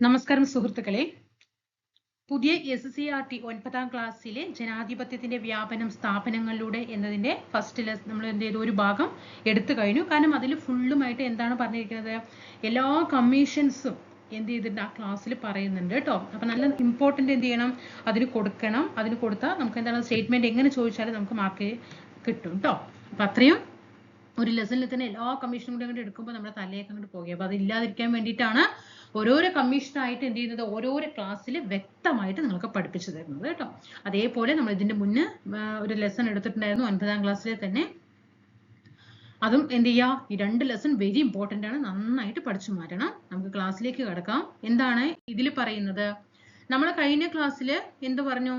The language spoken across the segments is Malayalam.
നമസ്കാരം സുഹൃത്തുക്കളെ. പുതിയ എസ് സി ആർ ടി ഒൻപതാം ക്ലാസ്സിലെ ജനാധിപത്യത്തിന്റെ വ്യാപനം സ്ഥാപനങ്ങളിലൂടെ എന്നതിന്റെ ഫസ്റ്റ് ലെസ് നമ്മൾ എന്ത് ചെയ്തു? ഒരു ഭാഗം എടുത്തു കഴിഞ്ഞു. കാരണം അതിൽ ഫുള്ളുമായിട്ട് എന്താണ് പറഞ്ഞിരിക്കുന്നത്? എല്ലാ കമ്മീഷൻസും എന്ത് ചെയ്തിട്ടുണ്ട് ആ ക്ലാസ്സിൽ പറയുന്നുണ്ട് കേട്ടോ. അപ്പൊ നല്ല ഇമ്പോർട്ടന്റ് എന്ത് ചെയ്യണം? അതിന് കൊടുക്കണം. അതിന് കൊടുത്താൽ നമുക്ക് എന്താണ് സ്റ്റേറ്റ്മെന്റ് എങ്ങനെ ചോദിച്ചാലും നമുക്ക് മാർക്ക് കിട്ടും കേട്ടോ. അപ്പൊ അത്രയും ഒരു ലെസണിൽ തന്നെ എല്ലാ കമ്മീഷനും കൂടി അങ്ങോട്ട് എടുക്കുമ്പോൾ നമ്മുടെ തലയൊക്കെ അങ്ങോട്ട് പോകുക അപ്പൊ അത് ഇല്ലാതിരിക്കാൻ വേണ്ടിയിട്ടാണ് ഓരോരോ കമ്മീഷനായിട്ട് എന്ത് ചെയ്യുന്നത്? ഓരോരോ ക്ലാസ്സിൽ വ്യക്തമായിട്ട് നിങ്ങൾക്ക് പഠിപ്പിച്ചു തരുന്നത് കേട്ടോ. അതേപോലെ നമ്മൾ ഇതിന്റെ മുന്നേ ഒരു ലെസൺ എടുത്തിട്ടുണ്ടായിരുന്നു ഒൻപതാം ക്ലാസ്സിലെ തന്നെ. അതും എന്ത് ചെയ്യുക? ഈ രണ്ട് ലെസൺ വെരി ഇമ്പോർട്ടന്റ് ആണ്. നന്നായിട്ട് പഠിച്ചു മാറ്റണം. നമുക്ക് ക്ലാസ്സിലേക്ക് കിടക്കാം. എന്താണ് ഇതിൽ പറയുന്നത്? നമ്മൾ കഴിഞ്ഞ ക്ലാസ്സിൽ എന്ത് പറഞ്ഞു?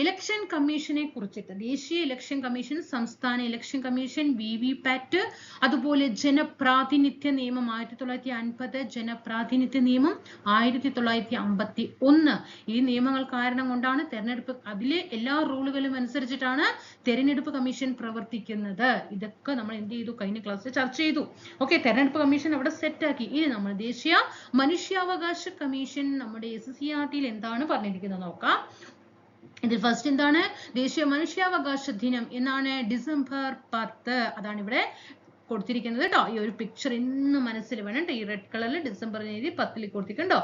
ഇലക്ഷൻ കമ്മീഷനെ കുറിച്ചിട്ട് ദേശീയ ഇലക്ഷൻ കമ്മീഷൻ സംസ്ഥാന election commission V V PAT അതുപോലെ ജനപ്രാതിനിധ്യ നിയമം ആയിരത്തി തൊള്ളായിരത്തി അൻപത് ജനപ്രാതിനിധ്യ നിയമം ആയിരത്തി തൊള്ളായിരത്തി അമ്പത്തി ഒന്ന് ഈ നിയമങ്ങൾ കാരണം കൊണ്ടാണ് തെരഞ്ഞെടുപ്പ് അതിലെ എല്ലാ റൂളുകളും അനുസരിച്ചിട്ടാണ് തെരഞ്ഞെടുപ്പ് കമ്മീഷൻ പ്രവർത്തിക്കുന്നത്. ഇതൊക്കെ നമ്മൾ എന്ത് ചെയ്തു? കഴിഞ്ഞ ക്ലാസ്സിൽ ചർച്ച ചെയ്തു. ഓക്കെ തെരഞ്ഞെടുപ്പ് കമ്മീഷൻ അവിടെ സെറ്റാക്കി ഇനി നമ്മൾ ദേശീയ മനുഷ്യാവകാശ കമ്മീഷൻ നമ്മുടെ എസ് സി ആർ ടിയിൽ എന്താണ് പറഞ്ഞിരിക്കുന്നത് നോക്കാം. ഇതിൽ ഫസ്റ്റ് എന്താണ്? ദേശീയ മനുഷ്യാവകാശ ദിനം എന്നാണ് ഡിസംബർ പത്ത്. അതാണ് ഇവിടെ കൊടുത്തിരിക്കുന്നത് കേട്ടോ ഈ ഒരു പിക്ചർ ഇന്ന് മനസ്സിൽ വേണം ട്ടോ. ഈ റെഡ് കളറിൽ ഡിസംബർ എഴുതി പത്തിൽ കൊടുത്തിട്ടുണ്ടോ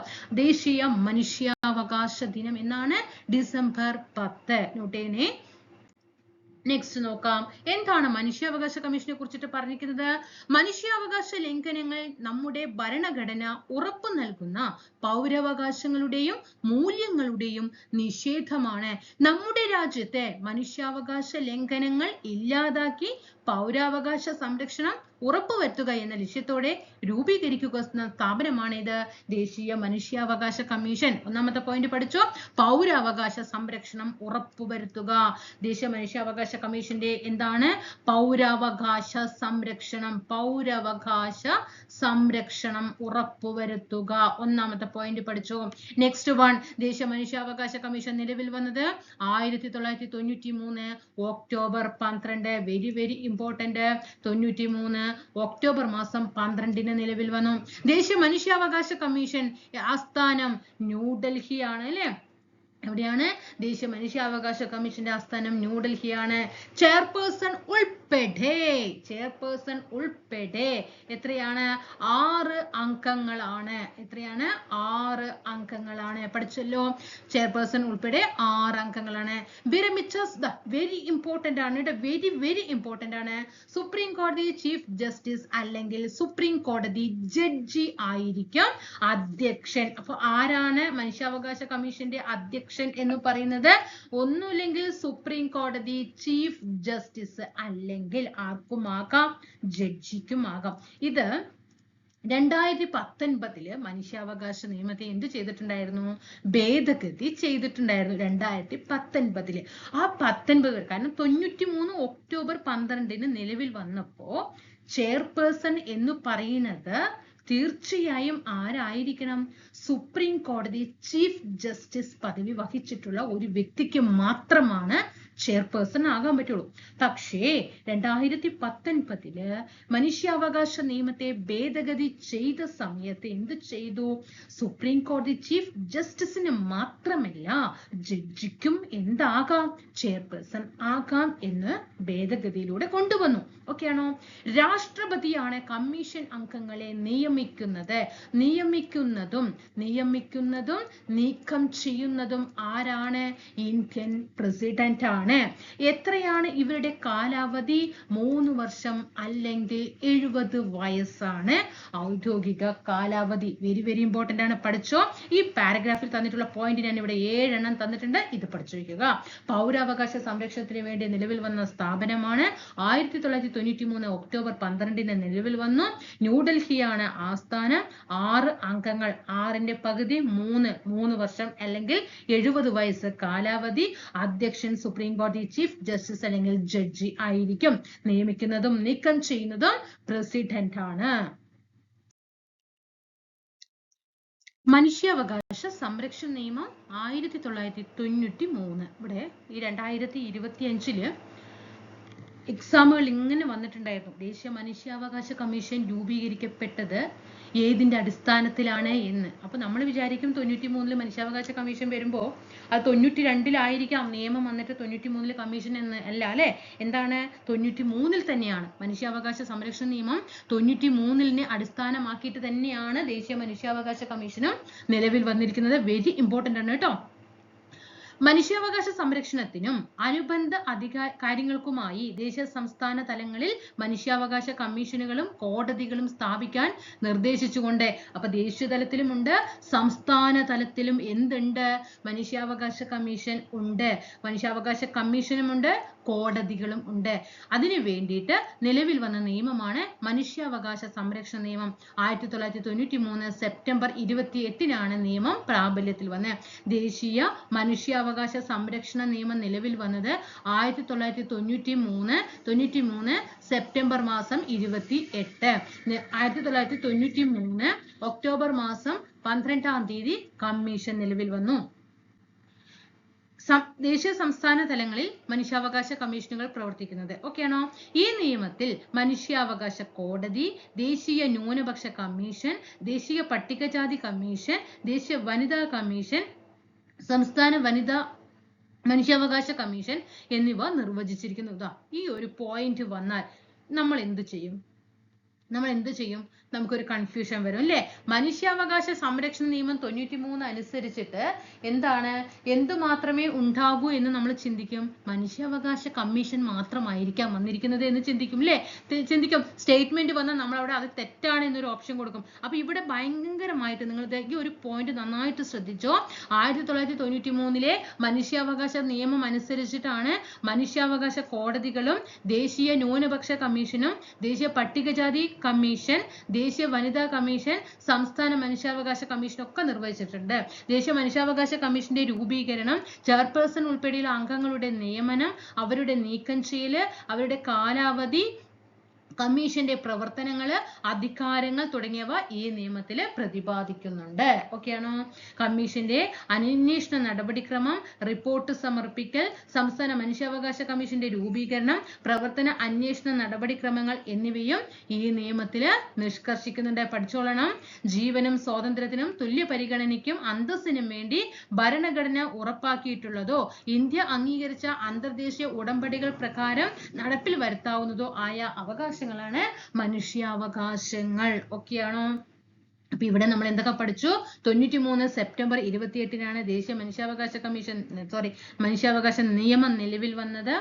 ദേശീയ മനുഷ്യാവകാശ ദിനം എന്നാണ് ഡിസംബർ പത്ത്. നോട്ടേനെ നെക്സ്റ്റ് നോക്കാം. എന്താണ് മനുഷ്യാവകാശ കമ്മീഷനെ കുറിച്ചിട്ട് പറഞ്ഞിരിക്കുന്നത്? മനുഷ്യാവകാശ ലംഘനങ്ങൾ നമ്മുടെ ഭരണഘടന ഉറപ്പു നൽകുന്ന പൗരവകാശങ്ങളുടെയും മൂല്യങ്ങളുടെയും നിഷേധമാണ്. നമ്മുടെ രാജ്യത്തെ മനുഷ്യാവകാശ ലംഘനങ്ങൾ ഇല്ലാതാക്കി പൗരാവകാശ സംരക്ഷണം ഉറപ്പുവരുത്തുക എന്ന ലക്ഷ്യത്തോടെ രൂപീകരിക്കുന്ന സ്ഥാപനമാണ് ഇത് ദേശീയ മനുഷ്യാവകാശ കമ്മീഷൻ. ഒന്നാമത്തെ പോയിന്റ് പഠിച്ചോ. പൗരാവകാശ സംരക്ഷണം ഉറപ്പുവരുത്തുക ദേശീയ മനുഷ്യാവകാശ കമ്മീഷന്റെ എന്താണ്? പൗരാവകാശ സംരക്ഷണം. പൗരാവകാശ സംരക്ഷണം ഉറപ്പുവരുത്തുക ഒന്നാമത്തെ പോയിന്റ് പഠിച്ചോ. നെക്സ്റ്റ് വൺ ദേശീയ മനുഷ്യാവകാശ കമ്മീഷൻ നിലവിൽ വന്നത് ആയിരത്തി തൊള്ളായിരത്തി തൊണ്ണൂറ്റി മൂന്ന് ഒക്ടോബർ പന്ത്രണ്ട്. വെരി വെരി ഇമ്പോർട്ടന്റ് തൊണ്ണൂറ്റി മൂന്ന് ഒക്ടോബർ മാസം പന്ത്രണ്ടിന് നിലവിൽ വന്നു. ദേശീയ മനുഷ്യാവകാശ കമ്മീഷൻ ആസ്ഥാനം ന്യൂഡൽഹിയാണ് അല്ലേ? എവിടെയാണ് ദേശീയ മനുഷ്യാവകാശ കമ്മീഷന്റെ ആസ്ഥാനം ന്യൂഡൽഹിയാണ് ചെയർപേഴ്സൺ ഉൾപ്പെടെ ചെയർപേഴ്സൺ ഉൾപ്പെടെ എത്രയാണ്? ആറ് അംഗങ്ങളാണ്. എത്രയാണ്? ആറ് അംഗങ്ങളാണ്. പഠിച്ചല്ലോ. ചെയർപേഴ്സൺ ഉൾപ്പെടെ ആറ് അംഗങ്ങളാണ്. വിരമിച്ച വെരി ഇമ്പോർട്ടന്റ് ആണ് കേട്ടോ വെരി വെരി ഇമ്പോർട്ടന്റ് ആണ്. സുപ്രീം കോടതി ചീഫ് ജസ്റ്റിസ് അല്ലെങ്കിൽ സുപ്രീം കോടതി ജഡ്ജി ആയിരിക്കും അധ്യക്ഷൻ. അപ്പൊ ആരാണ് മനുഷ്യാവകാശ കമ്മീഷന്റെ അധ്യക്ഷൻ? എന്ന് പറയുന്നത് ഒന്നുമില്ലെങ്കിൽ സുപ്രീം കോടതി ചീഫ് ജസ്റ്റിസ് അല്ലെങ്കിൽ ആർക്കുമാകാം ജഡ്ജിക്കുമാകാം. ഇത് രണ്ടായിരത്തി പത്തൊൻപതിൽ മനുഷ്യാവകാശ നിയമത്തെ എന്ത് ചെയ്തിട്ടുണ്ടായിരുന്നു? ഭേദഗതി ചെയ്തിട്ടുണ്ടായിരുന്നു രണ്ടായിരത്തി പത്തൊൻപതിൽ ആ പത്തൊൻപത് കാരണം തൊണ്ണൂറ്റി മൂന്ന് ഒക്ടോബർ പന്ത്രണ്ടിന് നിലവിൽ വന്നപ്പോ ചെയർപേഴ്സൺ എന്ന് പറയുന്നത് തീർച്ചയായും ആരായിരിക്കണം സുപ്രീം കോടതി ചീഫ് ജസ്റ്റിസ് പദവി വഹിച്ചിട്ടുള്ള ഒരു വ്യക്തിക്ക് മാത്രമാണ് ചെയർപേഴ്സൺ ആകാൻ പറ്റുള്ളൂ. പക്ഷേ രണ്ടായിരത്തി പത്തൊൻപതിൽ മനുഷ്യാവകാശ നിയമത്തെ ഭേദഗതി ചെയ്ത സമയത്ത് എന്ത് ചെയ്തു? സുപ്രീം കോടതി ചീഫ് ജസ്റ്റിസിന് മാത്രമല്ല ജഡ്ജിക്കും എന്താകാം? ചെയർപേഴ്സൺ ആകാം എന്ന് ഭേദഗതിയിലൂടെ കൊണ്ടുവന്നു. ഓക്കെ ആണോ? രാഷ്ട്രപതിയാണ് കമ്മീഷൻ അംഗങ്ങളെ നിയമിക്കുന്നത്. നിയമിക്കുന്നതും നിയമിക്കുന്നതും നീക്കം ചെയ്യുന്നതും ആരാണ്? ഇന്ത്യൻ പ്രസിഡന്റ് ആണ് എത്രയാണ് ഇവരുടെ കാലാവധി? മൂന്ന് വർഷം അല്ലെങ്കിൽ എഴുപത് വയസ്സാണ്. ഔദ്യോഗിക കാലാവധി. വെരി വെരി ഇമ്പോർട്ടന്റ് ആണ്. പഠിച്ചോ? ഈ പാരഗ്രാഫിൽ തന്നിട്ടുള്ള പോയിന്റ് ഞാൻ ഇവിടെ ഏഴെണ്ണം തന്നിട്ടുണ്ട്. ഇത് പഠിച്ചു വയ്ക്കുക. പൗരാവകാശ സംരക്ഷണത്തിന് വേണ്ടി നിലവിൽ വന്ന സ്ഥാപനമാണ്. ആയിരത്തി തൊള്ളായിരത്തി തൊണ്ണൂറ്റി മൂന്ന് ഒക്ടോബർ പന്ത്രണ്ടിന് നിലവിൽ വന്നു. ന്യൂഡൽഹിയാണ് ആസ്ഥാനം. ആറ് അംഗങ്ങൾ. ആറിന്റെ പകുതി മൂന്ന് മൂന്ന് വർഷം അല്ലെങ്കിൽ എഴുപത് വയസ്സ് കാലാവധി. അധ്യക്ഷൻ സുപ്രീം കോടതി ചീഫ് ജസ്റ്റിസ് അല്ലെങ്കിൽ ജഡ്ജി ആയിരിക്കും. നിയമിക്കുന്നതും നീക്കം ചെയ്യുന്നതും പ്രസിഡന്റ് ആണ്. മനുഷ്യാവകാശ സംരക്ഷണ നിയമം ആയിരത്തി തൊള്ളായിരത്തി തൊണ്ണൂറ്റി മൂന്ന് ഇവിടെ ഈ രണ്ടായിരത്തി ഇരുപത്തി അഞ്ചിൽ എക്സാമുകൾ ഇങ്ങനെ വന്നിട്ടുണ്ടായിരുന്നു. ദേശീയ മനുഷ്യാവകാശ കമ്മീഷൻ രൂപീകരിക്കപ്പെട്ടത് ഏതിന്റെ അടിസ്ഥാനത്തിലാണ് എന്ന്. അപ്പൊ നമ്മൾ വിചാരിക്കും തൊണ്ണൂറ്റി മൂന്നിൽ മനുഷ്യാവകാശ കമ്മീഷൻ വരുമ്പോൾ അത് തൊണ്ണൂറ്റി രണ്ടിലായിരിക്കാം നിയമം വന്നിട്ട് തൊണ്ണൂറ്റി മൂന്നിൽ കമ്മീഷൻ എന്ന് അല്ല അല്ലെ? എന്താണ്? തൊണ്ണൂറ്റി മൂന്നിൽ തന്നെയാണ്. മനുഷ്യാവകാശ സംരക്ഷണ നിയമം തൊണ്ണൂറ്റി മൂന്നിലിനെ അടിസ്ഥാനമാക്കിയിട്ട് തന്നെയാണ് ദേശീയ മനുഷ്യാവകാശ കമ്മീഷനും നിലവിൽ വന്നിരിക്കുന്നത്. വെരി ഇമ്പോർട്ടന്റ് ആണ് കേട്ടോ. മനുഷ്യാവകാശ സംരക്ഷണത്തിനും അനുബന്ധ അധികാ കാര്യങ്ങൾക്കുമായി ദേശീയ സംസ്ഥാന തലങ്ങളിൽ മനുഷ്യാവകാശ കമ്മീഷനുകളും കോടതികളും സ്ഥാപിക്കാൻ നിർദ്ദേശിച്ചുകൊണ്ട് അപ്പൊ ദേശീയ തലത്തിലുമുണ്ട് സംസ്ഥാന തലത്തിലും എന്തുണ്ട്? മനുഷ്യാവകാശ കമ്മീഷൻ ഉണ്ട്. മനുഷ്യാവകാശ കമ്മീഷനും ഉണ്ട് കോടതികളും ഉണ്ട്. അതിനു വേണ്ടിയിട്ട് നിലവിൽ വന്ന നിയമമാണ് മനുഷ്യാവകാശ സംരക്ഷണ നിയമം. ആയിരത്തി തൊള്ളായിരത്തി തൊണ്ണൂറ്റി മൂന്ന് സെപ്റ്റംബർ ഇരുപത്തി എട്ടിനാണ് നിയമം പ്രാബല്യത്തിൽ വന്നത്. ദേശീയ മനുഷ്യാവകാശ സംരക്ഷണ നിയമം നിലവിൽ വന്നത് ആയിരത്തി തൊള്ളായിരത്തി തൊണ്ണൂറ്റി മൂന്ന് തൊണ്ണൂറ്റി മൂന്ന് സെപ്റ്റംബർ മാസം ഇരുപത്തി എട്ട് ആയിരത്തി തൊള്ളായിരത്തി തൊണ്ണൂറ്റി മൂന്ന് ഒക്ടോബർ മാസം പന്ത്രണ്ടാം തീയതി കമ്മീഷൻ നിലവിൽ വന്നു. ദേശീയ സംസ്ഥാന തലങ്ങളിൽ മനുഷ്യാവകാശ കമ്മീഷനുകൾ പ്രവർത്തിക്കുന്നത്. ഓക്കെയാണോ ഈ നിയമത്തിൽ മനുഷ്യാവകാശ കോടതി ദേശീയ ന്യൂനപക്ഷ കമ്മീഷൻ ദേശീയ പട്ടികജാതി കമ്മീഷൻ ദേശീയ വനിതാ കമ്മീഷൻ സംസ്ഥാന വനിതാ മനുഷ്യാവകാശ കമ്മീഷൻ എന്നിവ നിർവചിച്ചിരിക്കുന്നു ഇതാ ഈ ഒരു പോയിന്റ് വന്നാൽ നമ്മൾ എന്ത് ചെയ്യും? നമ്മൾ എന്ത് ചെയ്യും? നമുക്കൊരു കൺഫ്യൂഷൻ വരും അല്ലേ? മനുഷ്യാവകാശ സംരക്ഷണ നിയമം തൊണ്ണൂറ്റി മൂന്ന് അനുസരിച്ചിട്ട് എന്താണ്? എന്തു മാത്രമേ ഉണ്ടാകൂ എന്ന് നമ്മൾ ചിന്തിക്കും? മനുഷ്യാവകാശ കമ്മീഷൻ മാത്രമായിരിക്കാം വന്നിരിക്കുന്നത് എന്ന് ചിന്തിക്കും അല്ലേ? ചിന്തിക്കും. സ്റ്റേറ്റ്മെന്റ് വന്നാൽ നമ്മൾ അവിടെ അത് തെറ്റാണ് എന്നൊരു ഓപ്ഷൻ കൊടുക്കും. അപ്പൊ ഇവിടെ ഭയങ്കരമായിട്ട് നിങ്ങൾ ഈ ഒരു പോയിന്റ് നന്നായിട്ട് ശ്രദ്ധിച്ചോ. ആയിരത്തി തൊള്ളായിരത്തി തൊണ്ണൂറ്റി മൂന്നിലെ മനുഷ്യാവകാശ നിയമം അനുസരിച്ചിട്ടാണ് മനുഷ്യാവകാശ കോടതികളും ദേശീയ ന്യൂനപക്ഷ കമ്മീഷനും ദേശീയ പട്ടികജാതി കമ്മീഷൻ ദേശീയ വനിതാ കമ്മീഷൻ സംസ്ഥാന മനുഷ്യാവകാശ കമ്മീഷൻ ഒക്കെ നിർവഹിച്ചിട്ടുണ്ട്. ദേശീയ മനുഷ്യാവകാശ കമ്മീഷന്റെ രൂപീകരണം ചെയർപേഴ്സൺ ഉൾപ്പെടെയുള്ള അംഗങ്ങളുടെ നിയമനം അവരുടെ നീക്കം ചെയ്യൽ അവരുടെ കാലാവധി കമ്മീഷന്റെ പ്രവർത്തനങ്ങൾ അധികാരങ്ങൾ തുടങ്ങിയവ ഈ നിയമത്തിൽ പ്രതിപാദിക്കുന്നുണ്ട്. ഓക്കെയാണോ? കമ്മീഷന്റെ അന്വേഷണ നടപടിക്രമം റിപ്പോർട്ട് സമർപ്പിക്കൽ സംസ്ഥാന മനുഷ്യാവകാശ കമ്മീഷന്റെ രൂപീകരണം പ്രവർത്തന അന്വേഷണ നടപടിക്രമങ്ങൾ എന്നിവയും ഈ നിയമത്തിൽ നിഷ്കർഷിക്കുന്നുണ്ട്. പഠിച്ചോളണം. ജീവനും സ്വാതന്ത്ര്യത്തിനും തുല്യ പരിഗണനയ്ക്കും അന്തസ്സിനും വേണ്ടി ഭരണഘടന ഉറപ്പാക്കിയിട്ടുള്ളതോ ഇന്ത്യ അംഗീകരിച്ച അന്തർദേശീയ ഉടമ്പടികൾ പ്രകാരം നടപ്പിൽ വരുത്താവുന്നതോ ആയ അവകാശങ്ങളാണ് മനുഷ്യാവകാശങ്ങൾ ഒക്കെയാണോ? അപ്പൊ ഇവിടെ നമ്മൾ എന്തൊക്കെ പഠിച്ചു? തൊണ്ണൂറ്റി മൂന്ന് സെപ്റ്റംബർ ഇരുപത്തിയെട്ടിനാണ് ദേശീയ മനുഷ്യാവകാശ കമ്മീഷൻ സോറി മനുഷ്യാവകാശ നിയമം നിലവിൽ വന്നത്.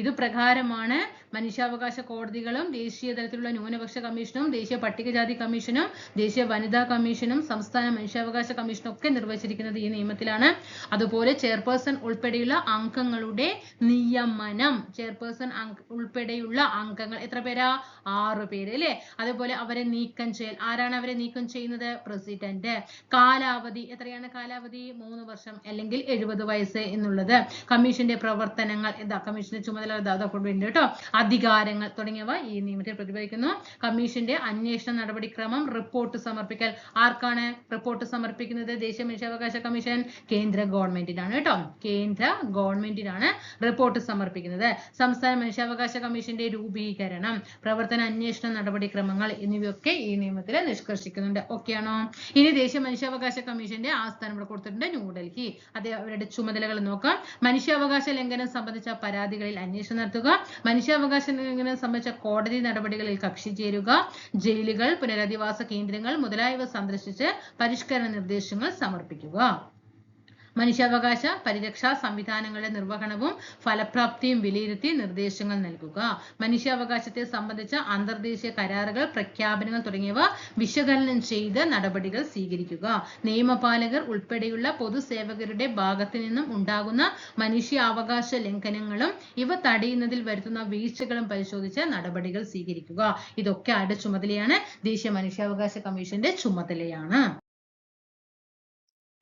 ഇത് പ്രകാരമാണ് മനുഷ്യാവകാശ കോടതികളും ദേശീയ തലത്തിലുള്ള ന്യൂനപക്ഷ കമ്മീഷനും ദേശീയ പട്ടികജാതി കമ്മീഷനും ദേശീയ വനിതാ കമ്മീഷനും സംസ്ഥാന മനുഷ്യാവകാശ കമ്മീഷനും ഒക്കെ നിർവചിച്ചിരിക്കുന്നത് ഈ നിയമത്തിലാണ്. അതുപോലെ ചെയർപേഴ്സൺ ഉൾപ്പെടെയുള്ള അംഗങ്ങളുടെ നിയമനം ചെയർപേഴ്സൺ ഉൾപ്പെടെയുള്ള അംഗങ്ങൾ എത്ര പേരാ? ആറ് പേര് അല്ലെ? അതുപോലെ അവരെ നീക്കം ചെയ്യൽ ആരാണ് അവരെ നീക്കം ചെയ്യുന്നത്? പ്രസിഡന്റ്. കാലാവധി എത്രയാണ് കാലാവധി? മൂന്ന് വർഷം അല്ലെങ്കിൽ എഴുപത് വയസ്സ് എന്നുള്ളത്. കമ്മീഷന്റെ പ്രവർത്തനങ്ങൾ എന്താ? കമ്മീഷന്റെ ചുമതല അതൊക്കെ ഉണ്ട് കേട്ടോ. അധികാരങ്ങൾ തുടങ്ങിയവ ഈ നിയമത്തിൽ പ്രതിപാദിക്കുന്നു കമ്മീഷന്റെ അന്വേഷണ നടപടിക്രമം റിപ്പോർട്ട് സമർപ്പിക്കൽ. ആർക്കാണ് റിപ്പോർട്ട് സമർപ്പിക്കുന്നത്? ദേശീയ മനുഷ്യാവകാശ കമ്മീഷൻ കേന്ദ്ര ഗവൺമെന്റിനാണ് കേട്ടോ. കേന്ദ്ര ഗവൺമെന്റിനാണ് റിപ്പോർട്ട് സമർപ്പിക്കുന്നത്. സംസ്ഥാന മനുഷ്യാവകാശ കമ്മീഷന്റെ രൂപീകരണം പ്രവർത്തന അന്വേഷണ നടപടിക്രമങ്ങൾ എന്നിവയൊക്കെ ഈ നിയമത്തിൽ നിഷ്കർഷിക്കുന്നുണ്ട്. ഓക്കെയാണോ ഇനി ദേശീയ മനുഷ്യാവകാശ കമ്മീഷന്റെ ആസ്ഥാനം ഇവിടെ കൊടുത്തിട്ടുണ്ട് ന്യൂഡൽഹി. അതേ അവരുടെ ചുമതലകൾ നോക്കാം. മനുഷ്യാവകാശ ലംഘനം സംബന്ധിച്ച പരാതികളിൽ അന്വേഷണം നടത്തുക. മനുഷ്യാവകാശ ലംഘനം സംബന്ധിച്ച കോടതി നടപടികളിൽ കക്ഷി ചേരുക ജയിലുകൾ പുനരധിവാസ കേന്ദ്രങ്ങൾ മുതലായവ സന്ദർശിച്ച് പരിഷ്കരണ നിർദ്ദേശങ്ങൾ സമർപ്പിക്കുക. മനുഷ്യാവകാശ പരിരക്ഷാ സംവിധാനങ്ങളുടെ നിർവഹണവും ഫലപ്രാപ്തിയും വിലയിരുത്തി നിർദ്ദേശങ്ങൾ നൽകുക. മനുഷ്യാവകാശത്തെ സംബന്ധിച്ച അന്തർദേശീയ കരാറുകൾ പ്രഖ്യാപനങ്ങൾ തുടങ്ങിയവ വിശകലനം ചെയ്ത് നടപടികൾ സ്വീകരിക്കുക. നിയമപാലകർ ഉൾപ്പെടെയുള്ള പൊതുസേവകരുടെ ഭാഗത്തു നിന്നും ഉണ്ടാകുന്ന മനുഷ്യാവകാശ ലംഘനങ്ങളും ഇവ തടയുന്നതിൽ വരുത്തുന്ന വീഴ്ചകളും പരിശോധിച്ച് നടപടികൾ സ്വീകരിക്കുക. ഇതൊക്കെ ആരുടെ ചുമതലയാണ്? ദേശീയ മനുഷ്യാവകാശ കമ്മീഷന്റെ ചുമതലയാണ്.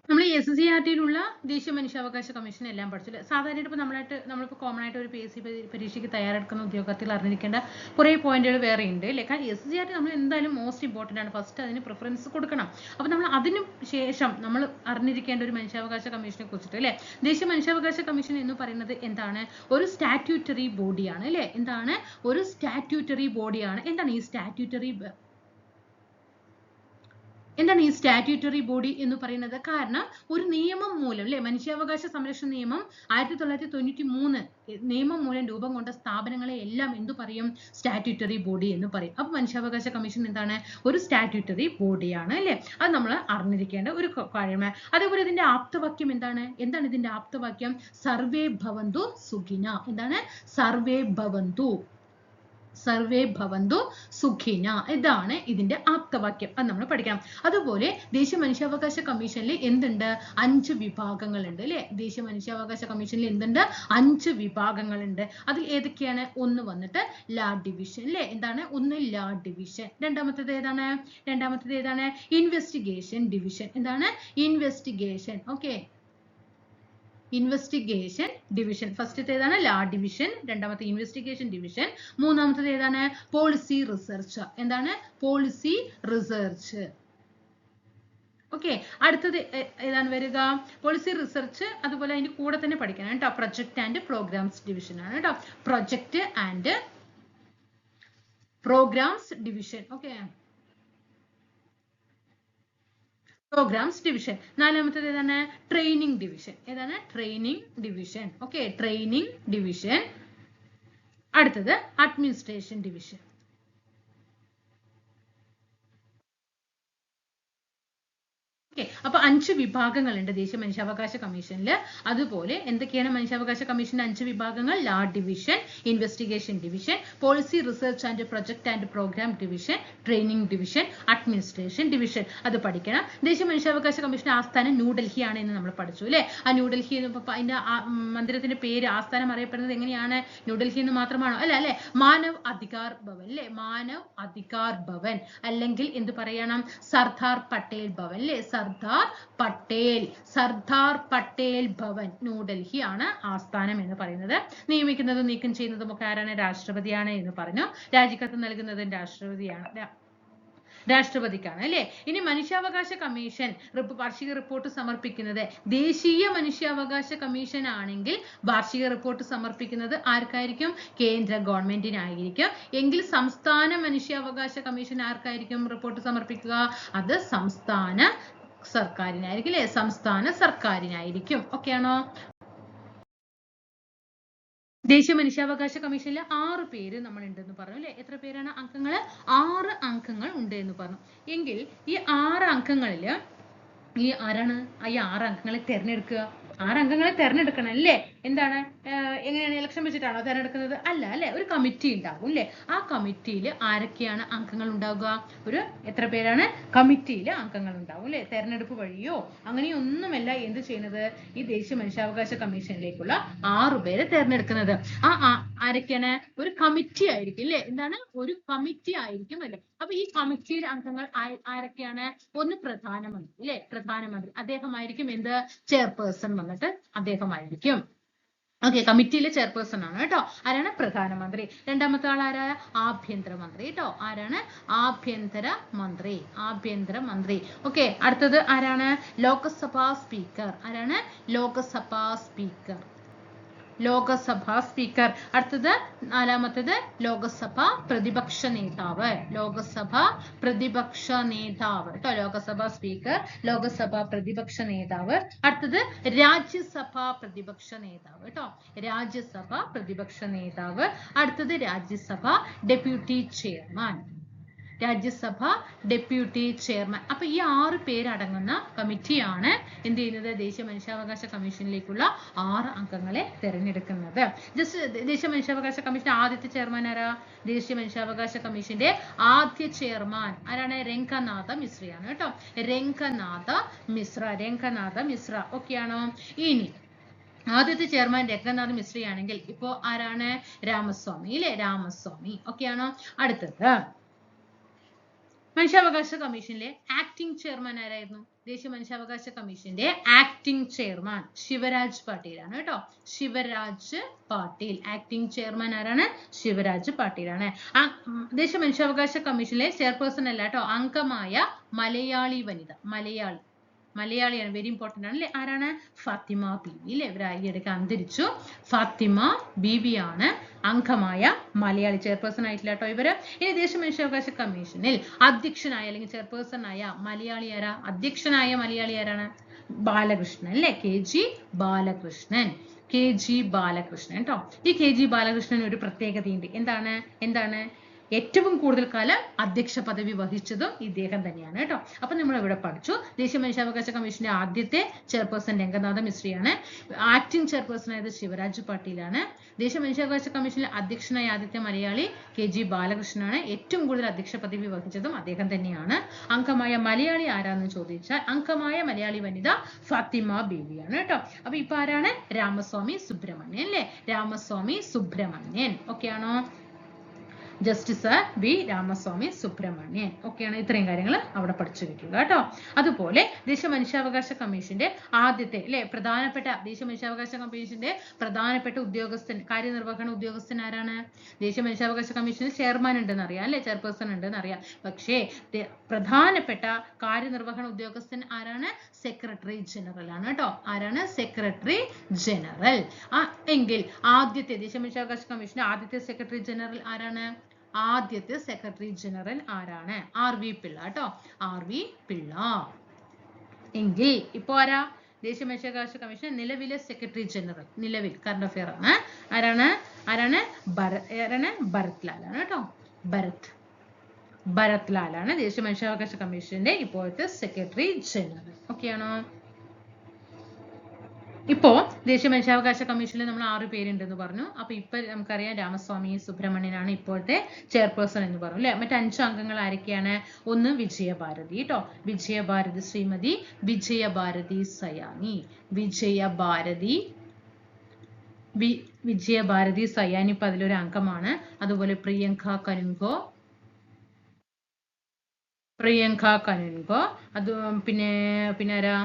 നമ്മൾ എസ് സി ആർ ടിയിലുള്ള ദേശീയ മനുഷ്യാവകാശ കമ്മീഷൻ എല്ലാം പഠിച്ചു അല്ലേ? സാധാരണ ഇപ്പോൾ നമ്മളായിട്ട് നമ്മളിപ്പോൾ കോമൺ ആയിട്ട് ഒരു പി എസ് സി പരീക്ഷയ്ക്ക് തയ്യാറെടുക്കുന്ന ഉദ്യോഗാർത്ഥികൾ അറിഞ്ഞിരിക്കേണ്ട കുറേ പോയിന്റുകൾ വേറെ ഉണ്ട് അല്ലേ കാരണം എസ് സി ആർ ടി നമ്മൾ എന്തായാലും മോസ്റ്റ് ഇമ്പോർട്ടന്റ് ആണ്. ഫസ്റ്റ് അതിന് പ്രിഫറൻസ് കൊടുക്കണം. അപ്പോൾ നമ്മൾ അതിനു ശേഷം നമ്മൾ അറിഞ്ഞിരിക്കേണ്ട ഒരു മനുഷ്യാവകാശ കമ്മീഷനെ കുറിച്ചിട്ട് അല്ലേ? ദേശീയ മനുഷ്യാവകാശ കമ്മീഷൻ എന്ന് പറയുന്നത് എന്താണ്? ഒരു സ്റ്റാറ്റ്യൂട്ടറി ബോഡിയാണ് അല്ലേ? എന്താണ്? ഒരു സ്റ്റാറ്റ്യൂട്ടറി ബോഡിയാണ് എന്താണ് ഈ സ്റ്റാറ്റ്യൂട്ടറി എന്താണ് ഈ സ്റ്റാറ്റ്യൂട്ടറി ബോഡി എന്ന് പറയുന്നത്? കാരണം ഒരു നിയമം മൂലം അല്ലെ മനുഷ്യാവകാശ സംരക്ഷണ നിയമം ആയിരത്തി തൊള്ളായിരത്തി തൊണ്ണൂറ്റി മൂന്ന് നിയമം മൂലം രൂപം കൊണ്ട സ്ഥാപനങ്ങളെ എല്ലാം എന്തു പറയും? സ്റ്റാറ്റ്യൂട്ടറി ബോഡി എന്ന് പറയും. അപ്പൊ മനുഷ്യാവകാശ കമ്മീഷൻ എന്താണ്? ഒരു സ്റ്റാറ്റ്യൂട്ടറി ബോഡിയാണ് അല്ലെ അത് നമ്മൾ അറിഞ്ഞിരിക്കേണ്ട ഒരു കാര്യമാണ്. അതേപോലെ ഇതിന്റെ ആപ്തവാക്യം എന്താണ്? എന്താണ് ഇതിന്റെ ആപ്തവാക്യം? സർവേ ഭവന്തു സുഖിന. എന്താണ്? സർവേ ഭവന്തു. സർവേ ഭവന്തു സുഖിന. ഇതാണ് ഇതിന്റെ ആപ്തവാക്യം. അത് നമ്മൾ പഠിക്കണം. അതുപോലെ ദേശീയ മനുഷ്യാവകാശ കമ്മീഷനിൽ എന്തുണ്ട്? അഞ്ച് വിഭാഗങ്ങളുണ്ട് അല്ലെ? ദേശീയ മനുഷ്യാവകാശ കമ്മീഷനിൽ എന്തുണ്ട്? അഞ്ച് വിഭാഗങ്ങളുണ്ട്. അതിൽ ഏതൊക്കെയാണ്? ഒന്ന് വന്നിട്ട് ലാ ഡിവിഷൻ അല്ലെ? എന്താണ്? ഒന്ന് ലാ ഡിവിഷൻ. രണ്ടാമത്തേത് ഏതാണ്? രണ്ടാമത്തേത് ഏതാണ്? Investigation division. എന്താണ്? ഇൻവെസ്റ്റിഗേഷൻ. ഓക്കെ. ഇൻവെസ്റ്റിഗേഷൻ ഡിവിഷൻ ഫസ്റ്റത്തെ ഏതാണ്? ലാ ഡിവിഷൻ രണ്ടാമത്തെ ഇൻവെസ്റ്റിഗേഷൻ ഡിവിഷൻ മൂന്നാമത്തത് ഏതാണ്? പോളിസി റിസർച്ച് എന്താണ്? പോളിസി റിസർച്ച് ഓക്കെ അടുത്തത് ഏതാണ് വരിക? പോളിസി റിസർച്ച് അതുപോലെ അതിന്റെ കൂടെ തന്നെ പഠിക്കണം കേട്ടോ. പ്രൊജക്ട് ആൻഡ് പ്രോഗ്രാംസ് ഡിവിഷൻ ആണ് കേട്ടോ. Project and programs division okay programs division നാലാമത്തേത് ഏതാണ്? ട്രെയിനിങ് ഡിവിഷൻ ഏതാണ്? Training division okay training division അടുത്തത് അഡ്മിനിസ്ട്രേഷൻ ഡിവിഷൻ ഓക്കെ അപ്പൊ അഞ്ച് വിഭാഗങ്ങളുണ്ട് ദേശീയ മനുഷ്യാവകാശ കമ്മീഷനിൽ അതുപോലെ എന്തൊക്കെയാണ് മനുഷ്യാവകാശ കമ്മീഷന്റെ അഞ്ച് വിഭാഗങ്ങൾ? Law division investigation division policy research and project and program division training division administration division അത് പഠിക്കണം. ദേശീയ മനുഷ്യാവകാശ കമ്മീഷന്റെ ആസ്ഥാനം ന്യൂഡൽഹി ആണ് എന്ന് നമ്മൾ പഠിച്ചു അല്ലേ? ആ ന്യൂഡൽഹി അതിന്റെ മന്ദിരത്തിന്റെ പേര് ആസ്ഥാനം അറിയപ്പെടുന്നത് എങ്ങനെയാണ്? ന്യൂഡൽഹി എന്ന് മാത്രമാണോ? അല്ല അല്ലെ? മാനവ് അധികാർ ഭവൻ അല്ലെ? മാനവ് അധികാർ ഭവൻ. അല്ലെങ്കിൽ എന്ത് പറയണം? സർദാർ പട്ടേൽ ഭവൻ അല്ലെ? സർദാർ പട്ടേൽ. സർദാർ പട്ടേൽ ഭവൻ ന്യൂഡൽഹി ആണ് ആസ്ഥാനം എന്ന് പറയുന്നത്. നിയമിക്കുന്നതും നീക്കം ചെയ്യുന്നതും ഒക്കെ ആരാണ്? രാഷ്ട്രപതിയാണ് എന്ന് പറഞ്ഞു. രാജിക്കത്ത് നൽകുന്നതും രാഷ്ട്രപതിയാണ്. രാഷ്ട്രപതിക്കാണ് അല്ലെ? ഇനി മനുഷ്യാവകാശ കമ്മീഷൻ വാർഷിക റിപ്പോർട്ട് സമർപ്പിക്കുന്നത് ദേശീയ മനുഷ്യാവകാശ കമ്മീഷൻ ആണെങ്കിൽ വാർഷിക റിപ്പോർട്ട് സമർപ്പിക്കുന്നത് ആർക്കായിരിക്കും? കേന്ദ്ര ഗവൺമെന്റിനായിരിക്കും. എങ്കിൽ സംസ്ഥാന മനുഷ്യാവകാശ കമ്മീഷൻ ആർക്കായിരിക്കും റിപ്പോർട്ട് സമർപ്പിക്കുക? അത് സംസ്ഥാന സർക്കാരിനായിരിക്കും അല്ലെ സംസ്ഥാന സർക്കാരിനായിരിക്കും. ആണോ ദേശീയ മനുഷ്യാവകാശ കമ്മീഷനിൽ ആറ് പേര് നമ്മൾ ഉണ്ടെന്ന് പറഞ്ഞു അല്ലെ? എത്ര പേരാണ് അംഗങ്ങൾ ആറ് അംഗങ്ങൾ ഉണ്ട് എന്ന് പറഞ്ഞു. എങ്കിൽ ഈ ആറ് അംഗങ്ങളിൽ ഈ ആരാണ്? ഈ ആറ് അംഗങ്ങളെ തിരഞ്ഞെടുക്കുക. ആറ് അംഗങ്ങളെ തിരഞ്ഞെടുക്കണം അല്ലേ? എന്താണ്? എങ്ങനെയാണ് ഇലക്ഷൻ വെച്ചിട്ടാണോ തിരഞ്ഞെടുക്കുന്നത്? അല്ല അല്ലെ? ഒരു കമ്മിറ്റി ഉണ്ടാകും അല്ലെ? ആ കമ്മിറ്റിയിൽ ആരൊക്കെയാണ് അംഗങ്ങൾ ഉണ്ടാവുക? ഒരു എത്ര പേരാണ്? കമ്മിറ്റിയിൽ അംഗങ്ങൾ ഉണ്ടാവും അല്ലെ? തെരഞ്ഞെടുപ്പ് വഴിയോ? അങ്ങനെയൊന്നുമല്ല എന്ത് ചെയ്യുന്നത്? ഈ ദേശീയ മനുഷ്യാവകാശ കമ്മീഷനിലേക്കുള്ള ആറു പേരെ തെരഞ്ഞെടുക്കുന്നത്. ആ ആരൊക്കെയാണ്? ഒരു കമ്മിറ്റി ആയിരിക്കും അല്ലെ? എന്താണ്? ഒരു കമ്മിറ്റി ആയിരിക്കും അല്ലെ? അപ്പൊ ഈ കമ്മിറ്റിയിലെ അംഗങ്ങൾ ആരൊക്കെയാണ്? ഒന്ന് പ്രധാനമന്ത്രി അല്ലെ? പ്രധാനമന്ത്രി. അദ്ദേഹമായിരിക്കും എന്ത്? ചെയർപേഴ്സൺ വന്നിട്ട് അദ്ദേഹമായിരിക്കും. ഓക്കെ കമ്മിറ്റിയിലെ ചെയർപേഴ്സൺ ആണ് കേട്ടോ. ആരാണ്? പ്രധാനമന്ത്രി. രണ്ടാമത്തെ ആൾ ആരാ? ആഭ്യന്തരമന്ത്രി കേട്ടോ. ആരാണ്? ആഭ്യന്തര മന്ത്രി. ആഭ്യന്തര മന്ത്രി. ഓക്കെ അടുത്തത് ആരാണ്? ലോക്സഭാ സ്പീക്കർ. ആരാണ്? ലോക്സഭാ സ്പീക്കർ. ലോകസഭാ സ്പീക്കർ. അടുത്തത് നാലാമത്തത് ലോകസഭ പ്രതിപക്ഷ നേതാവ്. ലോകസഭ പ്രതിപക്ഷ നേതാവ്. കേട്ടോ ലോകസഭാ സ്പീക്കർ ലോകസഭ പ്രതിപക്ഷ നേതാവ്. അടുത്തത് രാജ്യസഭ പ്രതിപക്ഷ നേതാവ്. കേട്ടോ രാജ്യസഭ പ്രതിപക്ഷ നേതാവ്. അടുത്തത് Rajya Sabha deputy chairman. Rajya Sabha deputy chairman. അപ്പൊ ഈ ആറ് പേരടങ്ങുന്ന കമ്മിറ്റിയാണ് എന്ത് ചെയ്യുന്നത് ദേശീയ മനുഷ്യാവകാശ കമ്മീഷനിലേക്കുള്ള ആറ് അംഗങ്ങളെ തെരഞ്ഞെടുക്കുന്നത്. ജസ്റ്റ് ദേശീയ മനുഷ്യാവകാശ കമ്മീഷൻ ആദ്യത്തെ ചെയർമാൻ ആരാ? ദേശീയ മനുഷ്യാവകാശ കമ്മീഷന്റെ ആദ്യ ചെയർമാൻ ആരാണ്? രംഗനാഥ മിശ്രയാണ് കേട്ടോ. രംഗനാഥ മിശ്ര രംഗനാഥ മിശ്ര. ഓക്കെയാണോ? ഇനി ആദ്യത്തെ ചെയർമാൻ രംഗനാഥ് മിശ്രയാണെങ്കിൽ ഇപ്പോ ആരാണ്? രാമസ്വാമി അല്ലെ രാമസ്വാമി. ഓക്കെയാണോ? അടുത്തത്. മനുഷ്യാവകാശ കമ്മീഷനിലെ ആക്ടിംഗ് ചെയർമാൻ ആരായിരുന്നു? ദേശീയ മനുഷ്യാവകാശ കമ്മീഷന്റെ ആക്ടിംഗ് ചെയർമാൻ ശിവരാജ് പാട്ടീലാണ് കേട്ടോ. ശിവരാജ് പാട്ടീൽ. ആക്ടിംഗ് ചെയർമാൻ ആരാണ്? ശിവരാജ് പാട്ടീലാണ്. ദേശീയ മനുഷ്യാവകാശ കമ്മീഷനിലെ ചെയർപേഴ്സൺ അല്ല കേട്ടോ. അംഗമായ മലയാളി വനിത. മലയാളി. മലയാളിയാണ്. വെരി ഇമ്പോർട്ടന്റ് ആണ് അല്ലേ ആരാണ്? ഫാത്തിമ ബീവി അല്ലേ? ഇവർ ഈയിടയ്ക്ക് അന്തരിച്ചു. ഫാത്തിമ ബീവിയാണ് അംഗമായ മലയാളി ചെയർപേഴ്സൺ ആയിട്ടില്ല കേട്ടോ ഇവർ. ഇനി ദേശീയ മനുഷ്യാവകാശ കമ്മീഷനിൽ അധ്യക്ഷനായ അല്ലെങ്കിൽ ചെയർപേഴ്സൺ ആയ മലയാളി ആരാ അധ്യക്ഷനായ മലയാളി ആരാണ്? ബാലകൃഷ്ണൻ അല്ലെ? K G Balakrishnan. K G Balakrishnan കേട്ടോ ഈ കെ ജി ബാലകൃഷ്ണൻ ഒരു പ്രത്യേകതയുണ്ട്. എന്താണ്? എന്താണ്? ഏറ്റവും കൂടുതൽ കാലം അധ്യക്ഷ പദവി വഹിച്ചതും ഇദ്ദേഹം തന്നെയാണ് കേട്ടോ. അപ്പൊ നമ്മൾ ഇവിടെ പഠിച്ചു. ദേശീയ മനുഷ്യാവകാശ കമ്മീഷന്റെ ആദ്യത്തെ ചെയർപേഴ്സൺ രംഗനാഥ മിശ്രിയാണ്. ആക്ടിംഗ് ചെയർപേഴ്സൺ ആയത് ശിവരാജ് പാട്ടീലാണ്. ദേശീയ മനുഷ്യാവകാശ കമ്മീഷനിലെ അധ്യക്ഷനായ ആദ്യത്തെ മലയാളി കെ ജി ബാലകൃഷ്ണനാണ്. ഏറ്റവും കൂടുതൽ അധ്യക്ഷ പദവി വഹിച്ചതും അദ്ദേഹം തന്നെയാണ്. അംഗമായ മലയാളി ആരാന്ന് ചോദിച്ചാൽ അംഗമായ മലയാളി വനിത ഫാത്തിമ ബേബിയാണ് കേട്ടോ. അപ്പൊ ഇപ്പൊ ആരാണ്? രാമസ്വാമി സുബ്രഹ്മണ്യൻ അല്ലെ? രാമസ്വാമി സുബ്രഹ്മണ്യൻ. ഓക്കെ ആണോ? ജസ്റ്റിസ് വി രാമസ്വാമി സുബ്രഹ്മണ്യൻ ഒക്കെയാണ് ഇത്രയും കാര്യങ്ങൾ അവിടെ പഠിച്ചു വെക്കുക കേട്ടോ. അതുപോലെ ദേശീയ മനുഷ്യാവകാശ കമ്മീഷന്റെ ആദ്യത്തെ അല്ലെ? പ്രധാനപ്പെട്ട ദേശീയ മനുഷ്യാവകാശ കമ്മീഷന്റെ പ്രധാനപ്പെട്ട ഉദ്യോഗസ്ഥൻ കാര്യനിർവഹണ ഉദ്യോഗസ്ഥൻ ആരാണ്? ദേശീയ മനുഷ്യാവകാശ കമ്മീഷന് ചെയർമാൻ ഉണ്ടെന്ന് അറിയാം അല്ലെ? ചെയർപേഴ്സൺ ഉണ്ടെന്ന് അറിയാം. പക്ഷേ പ്രധാനപ്പെട്ട കാര്യനിർവഹണ ഉദ്യോഗസ്ഥൻ ആരാണ്? സെക്രട്ടറി ജനറൽ ആണ് കേട്ടോ. ആരാണ്? Secretary general. ആ എങ്കിൽ ആദ്യത്തെ ദേശീയ മനുഷ്യാവകാശ കമ്മീഷന്റെ ആദ്യത്തെ സെക്രട്ടറി ജനറൽ ആരാണ്? ആദ്യത്തെ സെക്രട്ടറി ജനറൽ ആരാണ്? ആർ വി പിള്ള കേട്ടോ ആർ വി പിള്ള. എങ്കിൽ ഇപ്പോ ആരാ? ദേശീയ മനുഷ്യാവകാശ കമ്മീഷൻ നിലവിലെ സെക്രട്ടറി ജനറൽ നിലവിൽ കറണ്ട് അഫയർ ആണ്. ആരാണ്? ആരാണ്? ഭര- ആരാണ്? ഭരത് ലാൽ ആണ് കേട്ടോ ഭരത്. ഭരത് ലാൽ ആണ് ദേശീയ മനുഷ്യാവകാശ കമ്മീഷന്റെ ഇപ്പോഴത്തെ സെക്രട്ടറി ജനറൽ ഓക്കെ ആണോ ഇപ്പോ ദേശീയ മനുഷ്യാവകാശ കമ്മീഷനിൽ നമ്മൾ ആറ് പേരുണ്ടെന്ന് പറഞ്ഞു. അപ്പോൾ ഇപ്പൊ നമുക്കറിയാം രാമസ്വാമി സുബ്രഹ്മണ്യനാണ് ഇപ്പോഴത്തെ ചെയർപേഴ്സൺ എന്ന് പറഞ്ഞു അല്ലെ? മറ്റ് അഞ്ച് അംഗങ്ങൾ ആരൊക്കെയാണ്? ഒന്ന് വിജയഭാരതി കേട്ടോ വിജയഭാരതി ശ്രീമതി വിജയഭാരതി സയാനി. വിജയഭാരതി വി വിജയഭാരതി സയാനി ഇപ്പൊ അതിലൊരു അംഗമാണ്. അതുപോലെ പ്രിയങ്ക കനുങ്കോ. പ്രിയങ്ക കനുങ്കോ. അത് പിന്നെ പിന്നെ ആരാ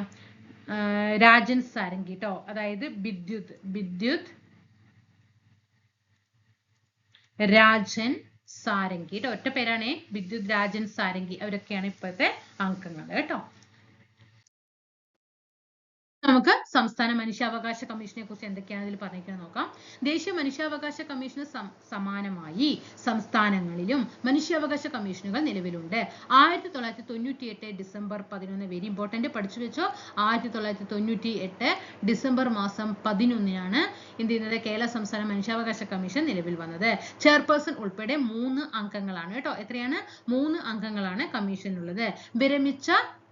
രാജൻ സാരംഗി കേട്ടോ അതായത് വിദ്യുത് വിദ്യുത് രാജൻ സാരംഗി കേട്ടോ ഒറ്റ പേരാണേ വിദ്യുത് രാജൻ സാരംഗി. അവരൊക്കെയാണ് ഇപ്പോഴത്തെ അംഗങ്ങൾ കേട്ടോ. നമുക്ക് സംസ്ഥാന മനുഷ്യാവകാശ കമ്മീഷനെ കുറിച്ച് എന്തൊക്കെയാണ് ഇതിൽ പറഞ്ഞിരിക്കുന്നത് നോക്കാം. ദേശീയ മനുഷ്യാവകാശ കമ്മീഷന് സമാനമായി സംസ്ഥാനങ്ങളിലും മനുഷ്യാവകാശ കമ്മീഷനുകൾ നിലവിലുണ്ട്. ആയിരത്തി തൊള്ളായിരത്തി തൊണ്ണൂറ്റി എട്ട് ഡിസംബർ പതിനൊന്ന് വെരി ഇമ്പോർട്ടന്റ് പഠിച്ചു വെച്ചോ? ആയിരത്തി തൊള്ളായിരത്തി തൊണ്ണൂറ്റി എട്ട് ഡിസംബർ മാസം പതിനൊന്നിനാണ് എന്ത് ചെയ്യുന്നത്? കേരള സംസ്ഥാന മനുഷ്യാവകാശ കമ്മീഷൻ നിലവിൽ വന്നത്. ചെയർപേഴ്സൺ ഉൾപ്പെടെ മൂന്ന് അംഗങ്ങളാണ് കേട്ടോ. എത്രയാണ്? മൂന്ന് അംഗങ്ങളാണ് കമ്മീഷനുള്ളത് വിരമിച്ച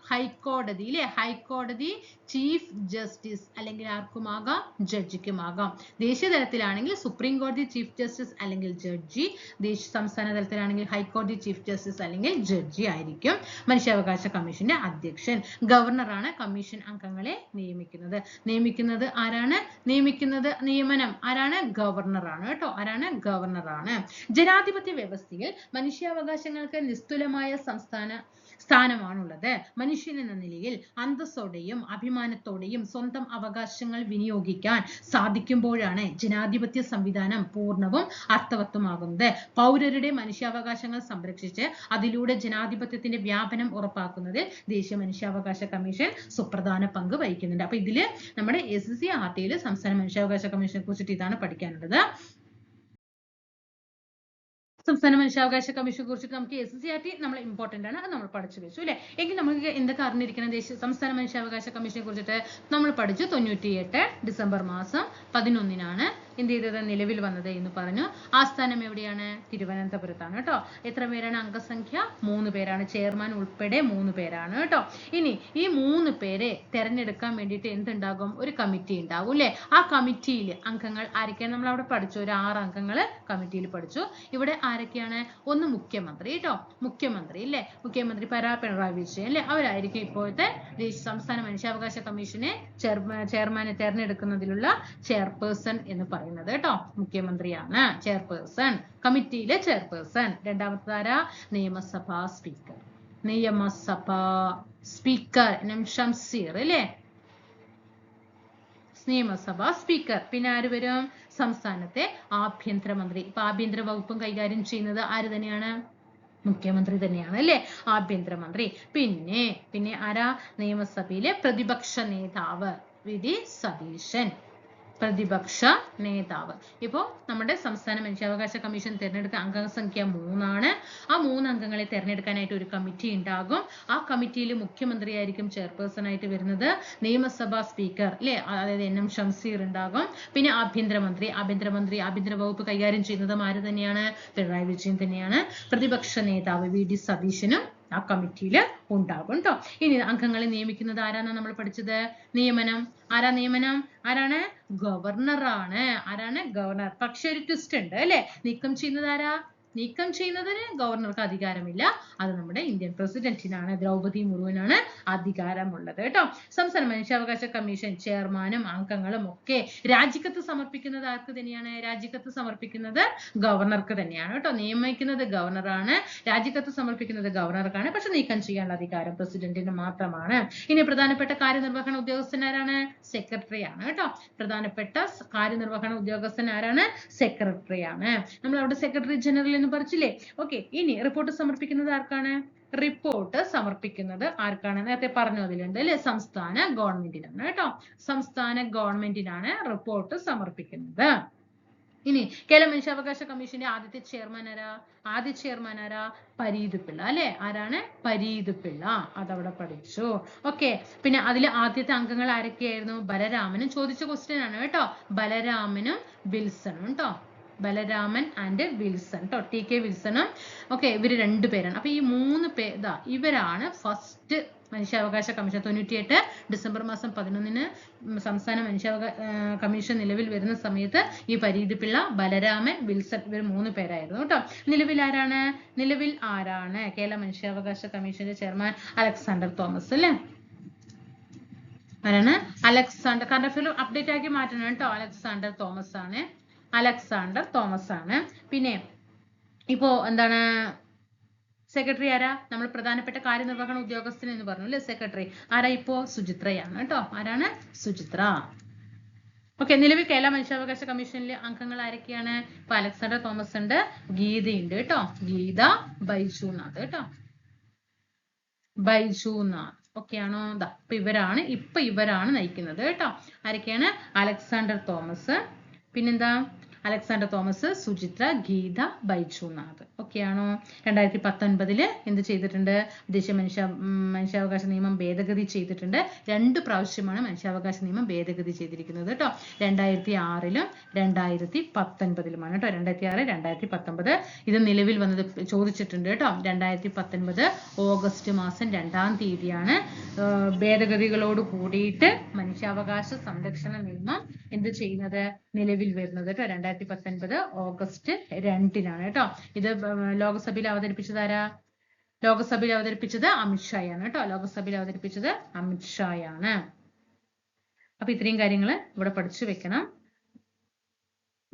ഹൈക്കോടതി ഇല്ലേ ഹൈക്കോടതി ചീഫ് ജസ്റ്റിസ് അല്ലെങ്കിൽ ആർക്കുമാകാം? ജഡ്ജിക്കുമാകാം. ദേശീയ തലത്തിലാണെങ്കിൽ സുപ്രീം കോടതി ചീഫ് ജസ്റ്റിസ് അല്ലെങ്കിൽ ജഡ്ജി. ദേശീയ സംസ്ഥാന തലത്തിലാണെങ്കിൽ ഹൈക്കോടതി ചീഫ് ജസ്റ്റിസ് അല്ലെങ്കിൽ ജഡ്ജി ആയിരിക്കും. മനുഷ്യാവകാശ കമ്മീഷന്റെ അധ്യക്ഷൻ. ഗവർണറാണ് കമ്മീഷൻ അംഗങ്ങളെ നിയമിക്കുന്നത്. നിയമിക്കുന്നത് ആരാണ്? നിയമിക്കുന്നത് നിയമനം. ആരാണ്? ഗവർണറാണ് കേട്ടോ. ആരാണ്? ഗവർണറാണ്. ജനാധിപത്യ വ്യവസ്ഥയിൽ മനുഷ്യാവകാശങ്ങൾക്ക് നിസ്തുലമായ സംസ്ഥാന സ്ഥാനമാണുള്ളത്. മനുഷ്യൻ എന്ന നിലയിൽ അന്തസ്സോടെയും അഭിമാനത്തോടെയും സ്വന്തം അവകാശങ്ങൾ വിനിയോഗിക്കാൻ സാധിക്കുമ്പോഴാണ് ജനാധിപത്യ സംവിധാനം പൂർണവും അർത്ഥവത്വമാകുന്നത് പൗരരുടെ മനുഷ്യാവകാശങ്ങൾ സംരക്ഷിച്ച് അതിലൂടെ ജനാധിപത്യത്തിന്റെ വ്യാപനം ഉറപ്പാക്കുന്നതിൽ ദേശീയ മനുഷ്യാവകാശ കമ്മീഷൻ സുപ്രധാന പങ്ക് വഹിക്കുന്നുണ്ട്. അപ്പൊ ഇതിൽ നമ്മുടെ എസ് സി ആർ ടിയിൽ സംസ്ഥാന മനുഷ്യാവകാശ കമ്മീഷനെ കുറിച്ചിട്ട് ഇതാണ് പഠിക്കാനുള്ളത്. സംസ്ഥാന മനുഷ്യാവകാശ കമ്മീഷനെ കുറിച്ചിട്ട് നമുക്ക് എസ് സി ആർ ടി നമ്മൾ ഇമ്പോർട്ടന്റ് ആണ്. അത് നമ്മൾ പഠിച്ചു വെച്ചു അല്ലെ? എങ്കിൽ നമുക്ക് എന്തൊക്കെ അറിഞ്ഞിരിക്കണം ദേശീയ സംസ്ഥാന മനുഷ്യാവകാശ കമ്മീഷനെ കുറിച്ചിട്ട് നമ്മൾ പഠിച്ചു. തൊണ്ണൂറ്റിയെട്ട് ഡിസംബർ മാസം പതിനൊന്നിനാണ്. എന്ത് ചെയ്തത് നിലവിൽ വന്നത് എന്ന് പറഞ്ഞു. ആസ്ഥാനം എവിടെയാണ്? തിരുവനന്തപുരത്താണ് കേട്ടോ. എത്ര പേരാണ് അംഗസംഖ്യ? മൂന്ന് പേരാണ്. ചെയർമാൻ ഉൾപ്പെടെ മൂന്ന് പേരാണ് കേട്ടോ. ഇനി ഈ മൂന്ന് പേരെ തെരഞ്ഞെടുക്കാൻ വേണ്ടിയിട്ട് എന്തുണ്ടാകും? ഒരു കമ്മിറ്റി ഉണ്ടാകും അല്ലെ? ആ കമ്മിറ്റിയിൽ അംഗങ്ങൾ ആരൊക്കെയാണ്? നമ്മൾ അവിടെ പഠിച്ചു. ഒരു ആറ് അംഗങ്ങൾ കമ്മിറ്റിയിൽ പഠിച്ചു. ഇവിടെ ആരൊക്കെയാണ്? ഒന്ന് മുഖ്യമന്ത്രി കേട്ടോ. മുഖ്യമന്ത്രി അല്ലേ? മുഖ്യമന്ത്രി പരാ പിണറായി വിജയൻ അല്ലേ? അവരായിരിക്കും ഇപ്പോഴത്തെ സംസ്ഥാന മനുഷ്യാവകാശ കമ്മീഷനെ ചെയർമാനെ തെരഞ്ഞെടുക്കുന്നതിലുള്ള ചെയർപേഴ്സൺ എന്ന് പറയുന്നത് കേട്ടോ. മുഖ്യമന്ത്രിയാണ് ചെയർപേഴ്സൺ കമ്മിറ്റിയിലെ ചെയർപേഴ്സൺ. രണ്ടാമത്തെ ആരാ നിയമസഭാ സ്പീക്കർ. നിയമസഭാ സ്പീക്കർ എം ഷംസീർ അല്ലേ? നിയമസഭാ സ്പീക്കർ. പിന്നെ ആര് വരും? സംസ്ഥാനത്തെ ആഭ്യന്തരമന്ത്രി. ഇപ്പൊ ആഭ്യന്തര വകുപ്പും കൈകാര്യം ചെയ്യുന്നത് ആര് തന്നെയാണ്? മുഖ്യമന്ത്രി തന്നെയാണ് അല്ലെ? ആഭ്യന്തരമന്ത്രി. പിന്നെ പിന്നെ ആരാ? നിയമസഭയിലെ പ്രതിപക്ഷ നേതാവ് വി. ഡി. സതീശൻ. പ്രതിപക്ഷ നേതാവ്. ഇപ്പോ നമ്മുടെ സംസ്ഥാന മനുഷ്യാവകാശ കമ്മീഷൻ തിരഞ്ഞെടുക്കുക അംഗസംഖ്യ മൂന്നാണ്. ആ മൂന്ന് അംഗങ്ങളെ തിരഞ്ഞെടുക്കാനായിട്ട് ഒരു കമ്മിറ്റി ഉണ്ടാകും. ആ കമ്മിറ്റിയിൽ മുഖ്യമന്ത്രിയായിരിക്കും ചെയർപേഴ്സൺ ആയിട്ട് വരുന്നത് നിയമസഭാ സ്പീക്കർ അല്ലെ അതായത് എൻ എം ഷംസീർ ഉണ്ടാകും. പിന്നെ ആഭ്യന്തരമന്ത്രി. ആഭ്യന്തരമന്ത്രി ആഭ്യന്തര വകുപ്പ് കൈകാര്യം ചെയ്യുന്നതും ആര് തന്നെയാണ്? പിണറായി വിജയൻ തന്നെയാണ്. പ്രതിപക്ഷ നേതാവ് വി ഡി സതീശനും ആ കമ്മിറ്റിയിൽ ഉണ്ടാകും കേട്ടോ ഇനി അംഗങ്ങളെ നിയമിക്കുന്നത് ആരാണെന്ന് നമ്മൾ പഠിച്ചത്? നിയമനം. ആരാ നിയമനം? ആരാണ്? ഗവർണറാണ് ആരാണ് ഗവർണർ പക്ഷെ ഒരു ട്വിസ്റ്റ് ഉണ്ട് അല്ലെ? നീക്കം ചെയ്യുന്നത് ആരാ? നീക്കം ചെയ്യുന്നതിന് ഗവർണർക്ക് അധികാരമില്ല. അത് നമ്മുടെ ഇന്ത്യൻ പ്രസിഡന്റിനാണ് ദ്രൗപദി മുർമുവിനാണ് അധികാരമുള്ളത് കേട്ടോ. സംസ്ഥാന മനുഷ്യാവകാശ കമ്മീഷൻ ചെയർമാനും അംഗങ്ങളും ഒക്കെ രാജിക്കത്ത് സമർപ്പിക്കുന്നത് ആർക്ക് തന്നെയാണ്? രാജിക്കത്ത് സമർപ്പിക്കുന്നത് ഗവർണർക്ക് തന്നെയാണ് കേട്ടോ. നിയമിക്കുന്നത് ഗവർണറാണ് രാജിക്കത്ത് സമർപ്പിക്കുന്നത് ഗവർണർക്കാണ്. പക്ഷെ നീക്കം ചെയ്യാനുള്ള അധികാരം പ്രസിഡന്റിന് മാത്രമാണ്. ഇനി പ്രധാനപ്പെട്ട കാര്യനിർവഹണ ഉദ്യോഗസ്ഥൻ ആരാണ്? സെക്രട്ടറി ആണ് കേട്ടോ. പ്രധാനപ്പെട്ട കാര്യനിർവഹണ ഉദ്യോഗസ്ഥൻ ആരാണ്? സെക്രട്ടറി ആണ് നമ്മൾ അവിടെ സെക്രട്ടറി ജനറൽ എന്ന് പറിച്ചില്ലേ? ഓക്കെ ഇനി റിപ്പോർട്ട് സമർപ്പിക്കുന്നത് ആർക്കാണ്? റിപ്പോർട്ട് സമർപ്പിക്കുന്നത് ആർക്കാണ്? നേരത്തെ പറഞ്ഞു അതിലുണ്ട് അല്ലെ? സംസ്ഥാന ഗവൺമെന്റിനാണ് കേട്ടോ. സംസ്ഥാന ഗവൺമെന്റിനാണ് റിപ്പോർട്ട് സമർപ്പിക്കുന്നത്. ഇനി കേരള മനുഷ്യാവകാശ കമ്മീഷന്റെ ആദ്യത്തെ ചെയർമാൻ ആരാ? ആദ്യ ചെയർമാൻ ആരാ? പരീത് പിള്ള അല്ലെ? ആരാണ്? പരീത് പിള്ള. അതവിടെ പഠിച്ചു. ഓക്കെ പിന്നെ അതിലെ ആദ്യത്തെ അംഗങ്ങൾ ആരൊക്കെയായിരുന്നു? ബലരാമനും ചോദിച്ച ക്വസ്റ്റ്യൻ ആണ് കേട്ടോ. ബലരാമനും വിൽസണും കേട്ടോ ബലരാമൻ ആൻഡ് വിൽസൺ കേട്ടോ ടി കെ വിൽസണും. ഓക്കെ രണ്ടു പേരാണ്. അപ്പൊ ഈ മൂന്ന് പേ ഇതാ ഇവരാണ് ഫസ്റ്റ് മനുഷ്യാവകാശ കമ്മീഷൻ. തൊണ്ണൂറ്റിയെട്ട് ഡിസംബർ മാസം പതിനൊന്നിന് സംസ്ഥാന മനുഷ്യാവകാശ കമ്മീഷൻ നിലവിൽ വരുന്ന സമയത്ത് ഈ പരീത് പിള്ള ബലരാമൻ വിൽസൺ ഇവർ മൂന്ന് പേരായിരുന്നു കേട്ടോ നിലവിൽ ആരാണ്? നിലവിൽ ആരാണ് കേരള മനുഷ്യാവകാശ കമ്മീഷന്റെ ചെയർമാൻ അലക്സാണ്ടർ തോമസ് അല്ലേ? ആരാണ്? അലക്സാണ്ടർ. കാരണം അപ്ഡേറ്റ് ആക്കി മാറ്റണം കേട്ടോ അലക്സാണ്ടർ തോമസ് ആണ് അലക്സാണ്ടർ തോമസ് ആണ് പിന്നെ ഇപ്പോ എന്താണ് സെക്രട്ടറി ആരാ? നമ്മൾ പ്രധാനപ്പെട്ട കാര്യനിർവഹണ ഉദ്യോഗസ്ഥൻ എന്ന് പറഞ്ഞു അല്ലേ സെക്രട്ടറി ആരാ ഇപ്പോ? സുചിത്രയാണ് കേട്ടോ. ആരാണ്? സുചിത്ര. ഓക്കെ നിലവിൽ കേരള മനുഷ്യാവകാശ കമ്മീഷനിലെ അംഗങ്ങൾ ആരൊക്കെയാണ്? ഇപ്പൊ അലക്സാണ്ടർ തോമസ് ഉണ്ട് ഗീതയുണ്ട് കേട്ടോ. ഗീത ബൈജുനാഥ് കേട്ടോ. ബൈജുനാഥ്. ഓക്കെ ആണോ? ഇപ്പൊ ഇവരാണ് ഇപ്പൊ ഇവരാണ് നയിക്കുന്നത് കേട്ടോ. ആരൊക്കെയാണ്? അലക്സാണ്ടർ തോമസ് പിന്നെന്താ? Alexander Thomas Suchitra Geetha Baijunath. Okay ആണോ? രണ്ടായിരത്തി പത്തൊൻപതിൽ എന്ത് ചെയ്തിട്ടുണ്ട്? ദേശീയ മനുഷ്യ മനുഷ്യാവകാശ നിയമം ഭേദഗതി ചെയ്തിട്ടുണ്ട്. രണ്ട് പ്രാവശ്യമാണ് മനുഷ്യാവകാശ നിയമം ഭേദഗതി ചെയ്തിരിക്കുന്നത് കേട്ടോ. രണ്ടായിരത്തി ആറിലും രണ്ടായിരത്തി പത്തൊൻപതിലുമാണ് കേട്ടോ. രണ്ടായിരത്തി ആറ് രണ്ടായിരത്തി പത്തൊമ്പത് ഇത് നിലവിൽ വന്നത് ചോദിച്ചിട്ടുണ്ട് കേട്ടോ. രണ്ടായിരത്തി പത്തൊൻപത് ഓഗസ്റ്റ് മാസം രണ്ടാം തീയതിയാണ്. ഭേദഗതികളോട് കൂടിയിട്ട് മനുഷ്യാവകാശ സംരക്ഷണ നിയമം എന്ത് ചെയ്യുന്നത്? നിലവിൽ വരുന്നത് കേട്ടോ. രണ്ടായിരത്തി പത്തൊൻപത് ഓഗസ്റ്റ് രണ്ടിനാണ് കേട്ടോ. ഇത് ലോകസഭയിൽ അവതരിപ്പിച്ചത് ആരാ? ലോകസഭയിൽ അവതരിപ്പിച്ചത് അമിത്ഷായാണ് കേട്ടോ. ലോകസഭയിൽ അവതരിപ്പിച്ചത് അമിത്ഷായാണ് അപ്പൊ ഇത്രയും കാര്യങ്ങൾ ഇവിടെ പഠിച്ചു വെക്കണം.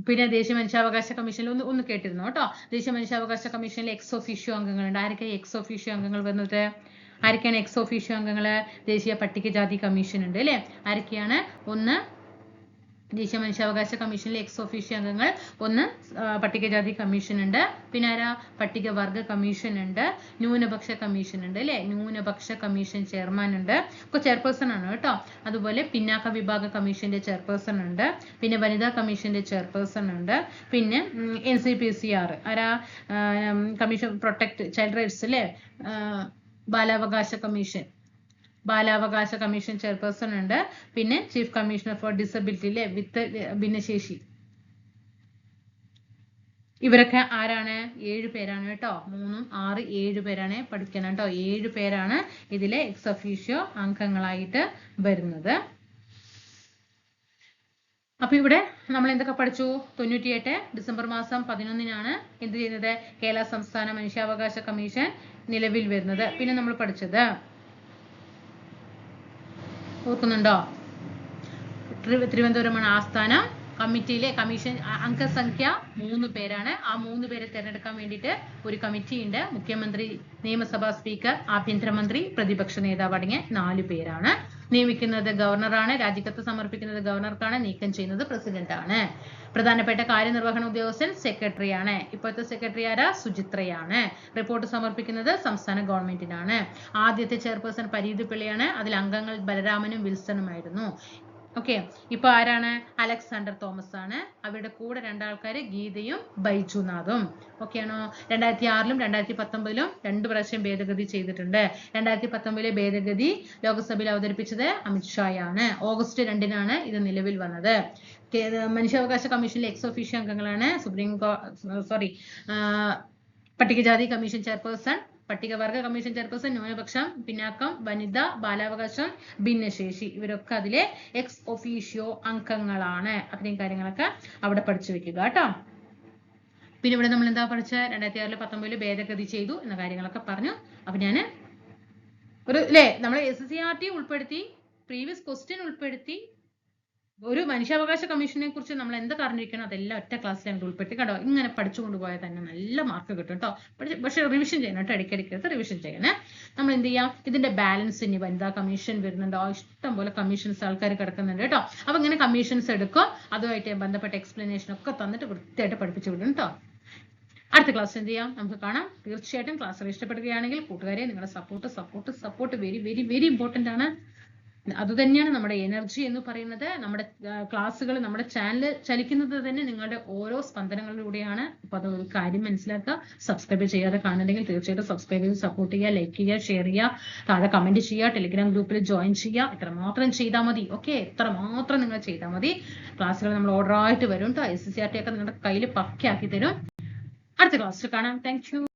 പിന്നെ ദേശീയ മനുഷ്യാവകാശ കമ്മീഷനിൽ ഒന്ന് ഒന്ന് കേട്ടിരുന്നു കേട്ടോ? ദേശീയ മനുഷ്യാവകാശ കമ്മീഷനിൽ എക്സ് ഒഫീഷ്യോ അംഗങ്ങളുണ്ട്. ആരൊക്കെ എക്സ് ഒഫീഷ്യോ അംഗങ്ങൾ വന്നത്? ആരൊക്കെയാണ് എക്സ് ഒഫീഷ്യോ അംഗങ്ങൾ? ദേശീയ പട്ടികജാതി കമ്മീഷൻ ഉണ്ട് അല്ലെ? ആരൊക്കെയാണ്? ഒന്ന് ദേശീയ മനുഷ്യാവകാശ കമ്മീഷനിലെ എക്സ് ഓഫീഷ്യ അംഗങ്ങൾ. ഒന്ന് പട്ടികജാതി കമ്മീഷൻ ഉണ്ട് പിന്നെ ആരാ പട്ടികവർഗ കമ്മീഷൻ ഉണ്ട് ന്യൂനപക്ഷ കമ്മീഷൻ ഉണ്ട് അല്ലെ? ന്യൂനപക്ഷ കമ്മീഷൻ ചെയർമാൻ ഉണ്ട് ഒക്കെ ചെയർപേഴ്സൺ ആണ് കേട്ടോ. അതുപോലെ പിന്നാക്ക വിഭാഗ കമ്മീഷന്റെ ചെയർപേഴ്സൺ ഉണ്ട്. പിന്നെ വനിതാ കമ്മീഷന്റെ ചെയർപേഴ്സൺ ഉണ്ട്. പിന്നെ N C P C R ആരാ? കമ്മീഷൻ പ്രൊട്ടക്ട് ചൈൽഡ് റൈറ്റ്സ് അല്ലേ? ബാലാവകാശ കമ്മീഷൻ. ബാലാവകാശ കമ്മീഷൻ ചെയർപേഴ്സൺ ഉണ്ട്. പിന്നെ ചീഫ് കമ്മീഷണർ ഫോർ ഡിസബിലിറ്റിയിലെ വിത്ത് ഭിന്നശേഷി. ഇവരൊക്കെ ആരാണ്? ഏഴ് പേരാണ് കേട്ടോ. മൂന്നും ആറ് ഏഴ് പേരാണ് പഠിക്കണം കേട്ടോ. ഏഴ് പേരാണ് ഇതിലെ എക്സ് ഒഫീഷ്യോ അംഗങ്ങളായിട്ട് വരുന്നത്. അപ്പൊ ഇവിടെ നമ്മൾ എന്തൊക്കെ പഠിച്ചു? തൊണ്ണൂറ്റിയെട്ട് ഡിസംബർ മാസം പതിനൊന്നിനാണ് എന്ത് ചെയ്യുന്നത്? കേരള സംസ്ഥാന മനുഷ്യാവകാശ കമ്മീഷൻ നിലവിൽ വരുന്നത്. പിന്നെ നമ്മൾ പഠിച്ചത് ഓർക്കുന്നുണ്ടോ? തിരു- തിരുവനന്തപുരമാണ് ആസ്ഥാനം. കമ്മിറ്റിയിലെ കമ്മീഷൻ അംഗസംഖ്യ മൂന്ന് പേരാണ്. ആ മൂന്ന് പേരെ തിരഞ്ഞെടുക്കാൻ വേണ്ടിയിട്ട് ഒരു കമ്മിറ്റി ഉണ്ട്. മുഖ്യമന്ത്രി നിയമസഭാ സ്പീക്കർ ആഭ്യന്തരമന്ത്രി പ്രതിപക്ഷ നേതാവ് അടങ്ങിയ നാല് പേരാണ്. നിയമിക്കുന്നത് ഗവർണറാണ്. രാജിക്കത്ത് സമർപ്പിക്കുന്നത് ഗവർണർക്കാണ്. നീക്കം ചെയ്യുന്നത് പ്രസിഡന്റ് ആണ് പ്രധാനപ്പെട്ട കാര്യനിർവഹണ ഉദ്യോഗസ്ഥൻ സെക്രട്ടറിയാണ്. ഇപ്പോഴത്തെ സെക്രട്ടറി ആരാ? സുചിത്രയാണ്. റിപ്പോർട്ട് സമർപ്പിക്കുന്നത് സംസ്ഥാന ഗവൺമെന്റിനാണ്. ആദ്യത്തെ ചെയർപേഴ്സൺ പരീതി പിള്ളയാണ്. അതിൽ അംഗങ്ങൾ ബലരാമനും വിൽസണുമായിരുന്നു. ഓക്കെ ഇപ്പൊ ആരാണ്? അലക്സാണ്ടർ തോമസ് ആണ്. അവരുടെ കൂടെ രണ്ടാൾക്കാര് ഗീതയും ബൈജുനാഥും. ആണോ? രണ്ടായിരത്തി ആറിലും രണ്ടായിരത്തി പത്തൊമ്പതിലും രണ്ട് പ്രാവശ്യം ഭേദഗതി ചെയ്തിട്ടുണ്ട്. രണ്ടായിരത്തി പത്തൊമ്പതിലെ ഭേദഗതി ലോക്സഭയിൽ അവതരിപ്പിച്ചത് അമിത്ഷായാണ് ഓഗസ്റ്റ് രണ്ടിനാണ് ഇത് നിലവിൽ വന്നത്. മനുഷ്യാവകാശ കമ്മീഷനിലെ എക്സ് ഒഫീഷ്യോ അംഗങ്ങളാണ്. സുപ്രീം കോ സോറി പട്ടികജാതി കമ്മീഷൻ ചെയർപേഴ്സൺ പട്ടികവർഗ കമ്മീഷൻ ചെയർപേഴ്സൺ ന്യൂനപക്ഷം പിന്നാക്കം വനിത ബാലാവകാശം ഭിന്നശേഷി ഇവരൊക്കെ അതിലെ എക്സ് ഒഫീഷ്യോ അംഗങ്ങളാണ്. അത്രയും കാര്യങ്ങളൊക്കെ അവിടെ പഠിച്ചു വെക്കുക കേട്ടോ. പിന്നെ ഇവിടെ നമ്മൾ എന്താ പഠിച്ച? രണ്ടായിരത്തി ആറിൽ പത്തൊമ്പതിൽ ഭേദഗതി ചെയ്തു എന്ന കാര്യങ്ങളൊക്കെ പറഞ്ഞു. അപ്പൊ ഞാൻ ഒരു അല്ലേ നമ്മൾ എസ് സി ആർ ടി ഉൾപ്പെടുത്തി പ്രീവിയസ് ക്വസ്റ്റ്യൻ ഉൾപ്പെടുത്തി ഒരു മനുഷ്യാവകാശ കമ്മീഷനെ കുറിച്ച് നമ്മൾ എന്തൊക്കെ അറിഞ്ഞിരിക്കണം അതെല്ലാം ഒറ്റ ക്ലാസ്സിൽ അങ്ങ് ഉൾപ്പെടുത്തി കേട്ടോ ഇങ്ങനെ പഠിച്ചുകൊണ്ട് പോയാൽ തന്നെ നല്ല മാർക്ക് കിട്ടും കേട്ടോ പക്ഷെ റിവിഷൻ ചെയ്യണം കേട്ടോ ഇടയ്ക്കിടയ്ക്ക്. റിവിഷൻ ചെയ്യണേ. നമ്മൾ എന്ത് ചെയ്യാം? ഇതിന്റെ ബാലൻസ് ഇനി വനിതാ കമ്മീഷൻ വരുന്നുണ്ടോ. ഇഷ്ടം പോലെ കമ്മീഷൻസ് ആൾക്കാർ കിടക്കുന്നുണ്ട് കേട്ടോ അപ്പൊ ഇങ്ങനെ കമ്മീഷൻസ് എടുക്കും. അതുമായിട്ട് ബന്ധപ്പെട്ട എക്സ്പ്ലനേഷൻ ഒക്കെ തന്നിട്ട് വൃത്തിയായിട്ട് പഠിപ്പിച്ചു വിടും കേട്ടോ അടുത്ത ക്ലാസ് എന്ത് ചെയ്യാം? നമുക്ക് കാണാം. തീർച്ചയായിട്ടും ക്ലാസ്സുകൾ ഇഷ്ടപ്പെടുകയാണെങ്കിൽ കൂട്ടുകാരെ നിങ്ങളുടെ support support support very very very important ആണ്. അതുതന്നെയാണ് നമ്മുടെ എനർജി എന്ന് പറയുന്നത്. നമ്മുടെ ക്ലാസ്സുകൾ നമ്മുടെ ചാനൽ ചലിക്കുന്നത് തന്നെ നിങ്ങളുടെ ഓരോ സ്പന്ദനങ്ങളിലൂടെയാണ്. അപ്പൊ അത് കാര്യം മനസ്സിലാക്കുക. സബ്സ്ക്രൈബ് ചെയ്യാതെ കാണുന്നുണ്ടെങ്കിൽ തീർച്ചയായിട്ടും സബ്സ്ക്രൈബ് ചെയ്ത് സപ്പോർട്ട് ചെയ്യുക ലൈക്ക് ചെയ്യുക ഷെയർ ചെയ്യുക താഴെ കമന്റ് ചെയ്യുക ടെലിഗ്രാം ഗ്രൂപ്പിൽ ജോയിൻ ചെയ്യുക. ഇത്ര മാത്രം ചെയ്താൽ മതി. ഓക്കെ എത്ര മാത്രം നിങ്ങൾ ചെയ്താൽ മതി. ക്ലാസ്സുകൾ നമ്മൾ ഓർഡർ ആയിട്ട് വരും കേട്ടോ എസ് സി ആർ ടി ഒക്കെ നിങ്ങളുടെ കയ്യിൽ പക്കയാക്കി തരും. അടുത്ത ക്ലാസ്സിൽ കാണാം. താങ്ക്